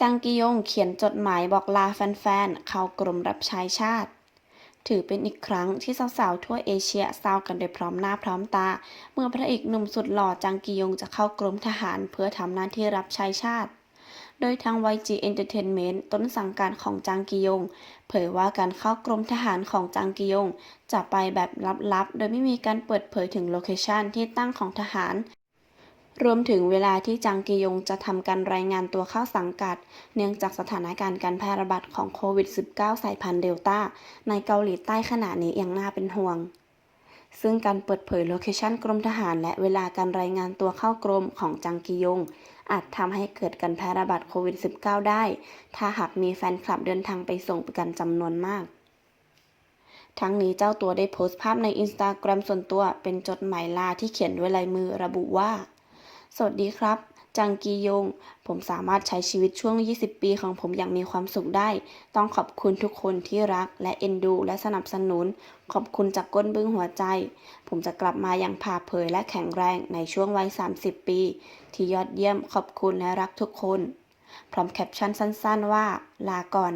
จังกิยงเขียนจดหมายบอกลาแฟนๆ เข้ากรมรับใช้ชาติ ถือเป็นอีกครั้งที่สาวๆ ทั่วเอเชียเศร้ากันโดยพร้อมหน้าพร้อมตา เมื่อพระเอกหนุ่มสุดหล่อจังกิยงจะเข้ากรมทหารเพื่อทำหน้าที่รับใช้ชาติ โดยทาง YG Entertainment ต้นสังกัดของจางกิยง เผยว่าการเข้ากรมทหารของจางกิยง จะไปแบบลับๆ โดยไม่มีการเปิดเผยถึงโลเคชันที่ตั้งของทหาร รวมถึงเวลาที่จางกิยงจะทำการรายงานตัวเข้าสังกัด เนื่องจากสถานการณ์การแพร่ระบาดของโควิด -19 สายพันธุ์เดลต้า ในเกาหลีใต้ขณะนี้ยังน่าเป็นห่วง ซึ่งการเปิดเผยโลเคชันกรมทหาร และเวลาการรายงานตัวเข้ากรมของจังกิยง อาจทำให้เกิดการแพร่ระบาดโควิด -19 ได้ ถ้าหากมีแฟนคลับเดินทางไปส่งกันจำนวนมากทั้งนี้เจ้าตัวได้โพสต์ภาพในอินสตาแกรมส่วนตัวเป็นจดหมายลาที่เขียนด้วยลายมือระบุว่า สวัสดีครับ จังกียง ผมสามารถใช้ชีวิตช่วง 20 ปีของผมอย่างมีความสุขได้ ต้องขอบคุณทุกคนที่รักและเอ็นดู และสนับสนุน ขอบคุณจากก้นบึ้งหัวใจ ผมจะกลับมาอย่างผ่าเผยและแข็งแรงในช่วงวัย 30 ปี ที่ยอดเยี่ยมขอบคุณและรักทุกคน พร้อมแคปชั่นสั้น ๆ ว่า ลาก่อน